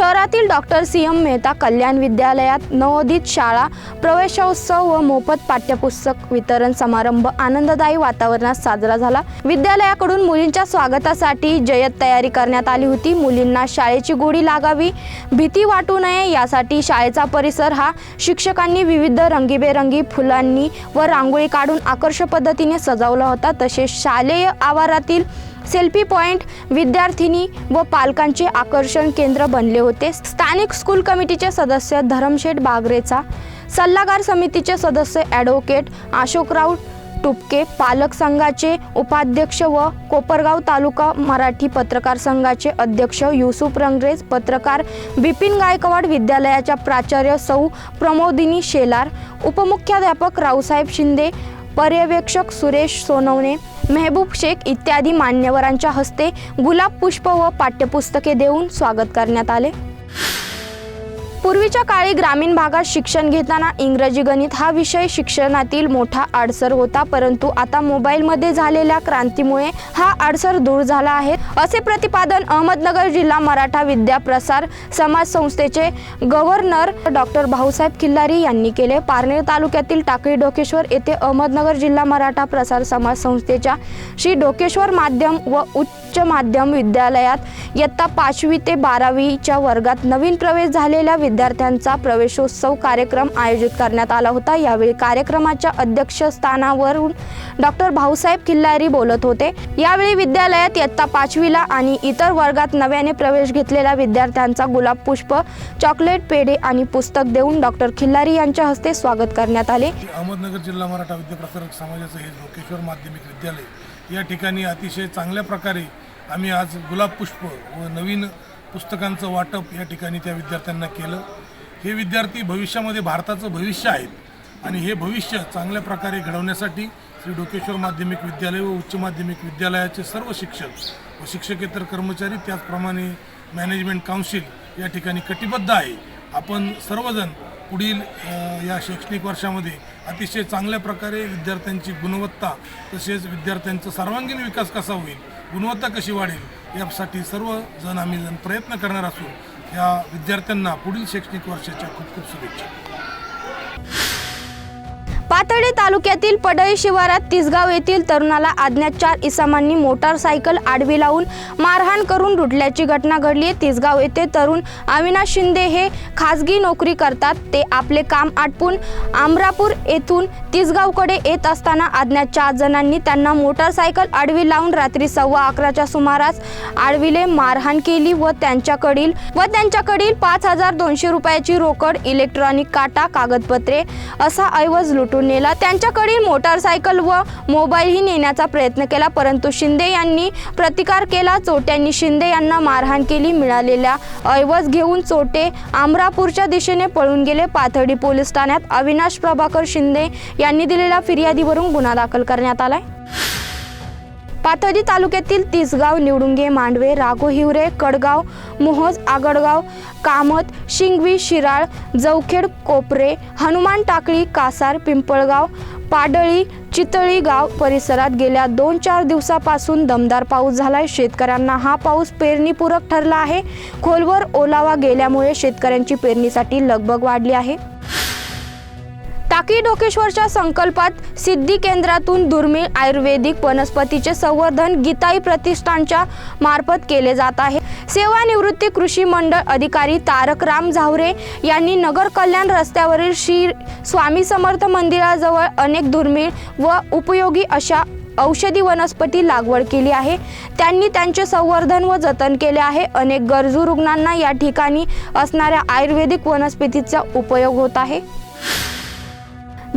शहरातील doctor C M Mehta Kalyan विद्यालयात नवोदित शाळा प्रवेशोत्सव व मोफत पाठ्यपुस्तक वितरण समारंभ आनंददायी वातावरणात साजरा झाला. विद्यालयाकडून मुलींच्या स्वागतासाठी जय्यत तयारी करण्यात आली होती. मुलींना शाळेची गोडी लागावी भीती वाटू नये यासाठी शाळेचा परिसर हा शिक्षकांनी विविध रंगीबेरंगी फुलांनी व रांगोळी काढून आकर्षक पद्धतीने सजवला होता. तसेच शालेय आवारातील सेल्फी पॉइंट विद्यार्थिनी व पालकांचे आकर्षण केंद्र बनले होते. स्थानिक स्कूल कमिटीचे सदस्य धरमशेठ बागरेचा सल्लागार समितीचे सदस्य ॲडव्होकेट अशोकराव टुपके पालक संघाचे उपाध्यक्ष व कोपरगाव तालुका मराठी पत्रकार संघाचे अध्यक्ष युसुफ रंगरेज पत्रकार बिपिन गायकवाड विद्यालयाच्या प्राचार्य सौ प्रमोदिनी शेलार उपमुख्याध्यापक रावसाहेब शिंदे पर्यवेक्षक सुरेश सोनवणे मेहबूब शेख इत्यादी मान्यवरांच्या हस्ते गुलाब पुष्प व पाठ्यपुस्तके देऊन स्वागत करण्यात आले. पूर्वीच्या काळी ग्रामीण भागात शिक्षण घेताना इंग्रजी गणित हा विषय शिक्षणातील मोठा अडसर होता परंतु आता मोबाईलमध्ये झालेल्या क्रांतीमुळे हा अडसर दूर झाला आहे. असे प्रतिपादन अहमदनगर जिल्हा मराठा विद्या प्रसार समाज संस्थेचे गव्हर्नर डॉक्टर भाऊसाहेब खिल्लारी यांनी केले. पारनेर तालुक्यातील टाकळी डोकेश्वर येथे अहमदनगर जिल्हा मराठा प्रसार समाज संस्थेच्या श्री डोकेश्वर माध्यम व उच्च माध्यम विद्यालयात इयत्ता पाचवी ते बारावीच्या वर्गात नवीन प्रवेश झालेल्या विद्यार्थ्यांचा प्रवेशोत्सव कार्यक्रम आयोजित करण्यात आला होता. यावेळी कार्यक्रमाच्या अध्यक्षस्थानावरून डॉक्टर भाऊसाहेब खिल्लारी बोलत होते. यावेळी विद्यालयात इयत्ता पाचवीला आणि इतर वर्गात नव्याने प्रवेश घेतलेल्या विद्यार्थ्यांचा गुलाब पुष्प चॉकलेट पेढे आणि पुस्तक देऊन डॉक्टर खिल्लारी यांच्या हस्ते स्वागत करण्यात आले. अहमदनगर जिल्हा मराठा विद्याप्रसारक समाजाचं हे लोकेश्वर माध्यमिक विद्यालय. या ठिकाणी अतिशय चांगल्या प्रकारे आम्ही आज गुलाब पुष्प व नवीन पुस्तकांचं वाटप या ठिकाणी त्या विद्यार्थ्यांना केलं. हे विद्यार्थी भविष्यामध्ये भारताचं भविष्य आहेत आणि हे भविष्य चांगल्या प्रकारे घडवण्यासाठी श्री डोकेश्वर माध्यमिक विद्यालय व उच्च माध्यमिक विद्यालयाचे सर्व शिक्षक व शिक्षकेतर कर्मचारी त्याचप्रमाणे मॅनेजमेंट काउन्सिल या ठिकाणी कटिबद्ध आहे. आपण सर्वजण पुढील या शैक्षणिक वर्षामध्ये अतिशय चांगल्या प्रकारे विद्यार्थ्यांची गुणवत्ता तसेच विद्यार्थ्यांचा सर्वांगीण विकास कसा होईल गुणवत्ता कशी वाढेल यासाठी सर्वजण आम्ही जण प्रयत्न करणार असून या विद्यार्थ्यांना पुढील शैक्षणिक वर्षाच्या खूप खूप शुभेच्छा. पाथर्डी तालुक्यातील पडळी शिवारात तिसगाव येथील तरुणाला अज्ञात चार इसामांनी मोटारसायकल आडवी लावून मारहाण करून लुटल्याची घटना घडली. आहे तिसगाव येथे तरुण अविनाश शिंदे हे खासगी नोकरी करतात. ते आपले काम आटपून आमरापूर येथून तिसगावकडे येत असताना अज्ञात चार जणांनी त्यांना मोटारसायकल आडवी लावून रात्री सव्वा अकराच्या सुमारास आडवीले मारहाण केली व त्यांच्याकडील व त्यांच्याकडील पाच हजार दोनशे रुपयाची रोकड इलेक्ट्रॉनिक काटा कागदपत्रे असा ऐवज लुटून नेला. त्यांच्याकडील मोटारसायकल व मोबाईलही नेण्याचा प्रयत्न केला. परंतु शिंदे यांनी प्रतिकार केला. चोट्यांनी शिंदे यांना मारहाण केली. मिळालेल्या ऐवज घेऊन चोटे आमरापूरच्या दिशेने पळून गेले. पाथर्डी पोलीस ठाण्यात अविनाश प्रभाकर शिंदे यांनी दिलेल्या फिर्यादीवरून गुन्हा दाखल करण्यात आलाय. पाथर्डी तालुक्यातील तिसगाव निवडुंगे मांडवे राघो हिवरे कडगाव मोहोज आगडगाव कामत शिंगवी शिराळ जवखेड कोपरे हनुमान टाकळी कासार पिंपळगाव पाडळी चितळी गाव परिसरात गेल्या दोन चार दिवसापासून दमदार पाऊस झालाय. शेतकऱ्यांना हा पाऊस पेरणीपूरक ठरला आहे. खोलवर ओलावा गेल्यामुळे शेतकऱ्यांची पेरणीसाठी लगबग वाढली आहे. टाकी डोकेश्वरच्या संकल्पात सिद्धी केंद्रातून दुर्मिळ आयुर्वेदिक वनस्पतीचे संवर्धन गीताई प्रतिष्ठानच्या मार्फत केले जात आहे. सेवानिवृत्ती कृषी मंडळ अधिकारी तारक राम झावरे यांनी नगर कल्याण रस्त्यावरील श्री स्वामी समर्थ मंदिराजवळ अनेक दुर्मिळ व उपयोगी अशा औषधी वनस्पती लागवड केली आहे. त्यांनी त्यांचे संवर्धन व जतन केले आहे. अनेक गरजू रुग्णांना या ठिकाणी असणाऱ्या आयुर्वेदिक वनस्पतीचा उपयोग होत आहे.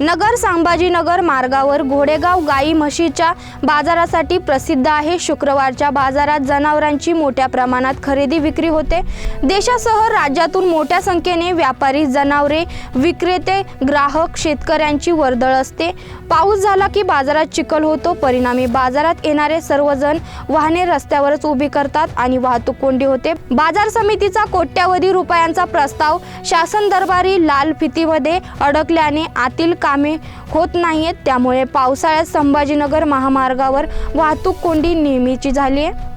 नगर संभाजीनगर मार्गावर घोडेगाव गाई म्हशीच्या बाजारासाठी प्रसिद्ध आहे. शुक्रवारच्या बाजारात जनावरांची मोठ्या प्रमाणात खरेदी विक्री होते. देशासह राज्यातून मोठ्या संख्येने व्यापारी जनावरे विक्रेते ग्राहक शेतकऱ्यांची वर्दळ असते. पाऊस झाला की बाजारात चिखल होतो. परिणामी बाजारात येणारे सर्वजण वाहने रस्त्यावरच उभी करतात आणि वाहतूक कोंडी होते. बाजार समितीचा कोट्यावधी रुपयांचा प्रस्ताव शासन दरबारी लाल फितीमध्ये अडकल्याने आतील कामे होत नाहीयेत. त्यामुळे पावसाळ्यात संभाजीनगर महामार्गावर वाहतूक कोंडी नेहमीची झाली आहे.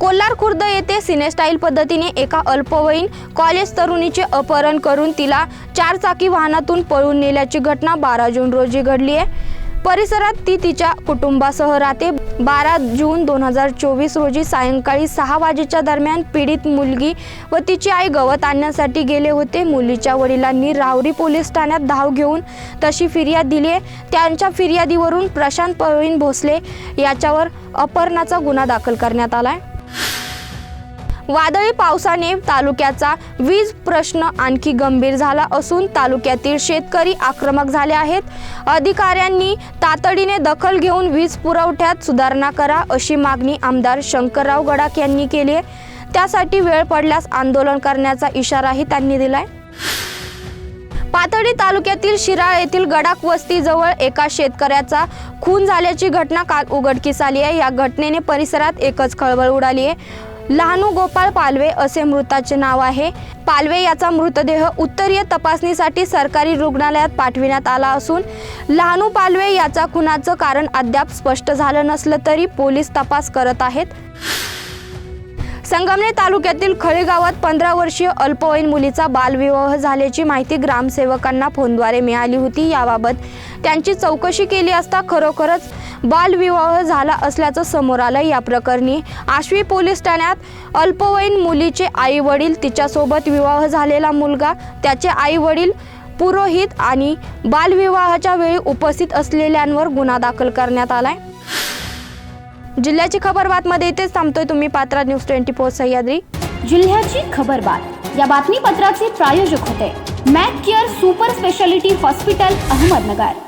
कोल्हार खुर्द येथे सिनेस्टाईल पद्धतीने एका अल्पवयीन कॉलेज तरुणीचे अपहरण करून तिला चारचाकी वाहनातून पळून नेल्याची घटना बारा जून रोजी घडली आहे. परिसरात ती तिच्या कुटुंबासह राहते. बारा जून दोन हजार चोवीस रोजी सायंकाळी सहा वाजेच्या दरम्यान पीडित मुलगी व तिची आई गवत आणण्यासाठी गेले होते. मुलीच्या वडिलांनी राहुरी पोलीस ठाण्यात धाव घेऊन तशी फिर्याद दिली आहे. त्यांच्या फिर्यादीवरून प्रशांत प्रवीण भोसले याच्यावर अपहरणाचा गुन्हा दाखल करण्यात आला आहे वादळी पावसाने तालुक्याचा वीज प्रश्न आणखी गंभीर झाला असून तालुक्यातील शेतकरी आक्रमक झाले आहेत. अधिकाऱ्यांनी तातडीने दखल घेऊन वीज पुरवठ्यात सुधारणा करा अशी मागणी आमदार शंकरराव गडाख यांनी केली आहे. त्यासाठी वेळ पडल्यास आंदोलन करण्याचा इशाराही त्यांनी दिलाय. पाथर्डी तालुक्यातील शिराळ येथील गडाक वस्तीजवळ एका शेतकऱ्याचा खून झाल्याची घटना काल उघडकीस आली आहे. या घटनेने परिसरात एकच खळबळ उडाली आहे. लहानू गोपाळ पालवे असे मृताचे नाव आहे. पालवे याचा मृतदेह उत्तरीय तपासणीसाठी सरकारी रुग्णालयात पाठविण्यात आला असून लहानू पालवे याचा खुनाचं कारण अद्याप स्पष्ट झालं नसलं तरी पोलीस तपास करत आहेत. संगमनेर तालुक्यातील खळेगावात पंधरा वर्षीय अल्पवयीन मुलीचा बालविवाह झाल्याची माहिती ग्रामसेवकांना फोनद्वारे मिळाली होती. याबाबत त्यांची चौकशी केली असता खरोखरच बालविवाह झाला असल्याचं समोर आलं. या प्रकरणी आश्वी पोलीस ठाण्यात अल्पवयीन मुलीचे आई वडील तिच्यासोबत विवाह झालेला मुलगा त्याचे आई वडील पुरोहित आणि बालविवाहाच्या वेळी उपस्थित असलेल्यांवर गुन्हा दाखल करण्यात आलाय. जिल्ह्याची खबर बातमध्ये इथेच थांबतोय तुम्ही. Patra news twenty four Sahyadri. जिल्ह्याची खबर बात. या बातमीपत्राचे प्रायोजक होते. Mac Care super speciality hospital Ahmednagar.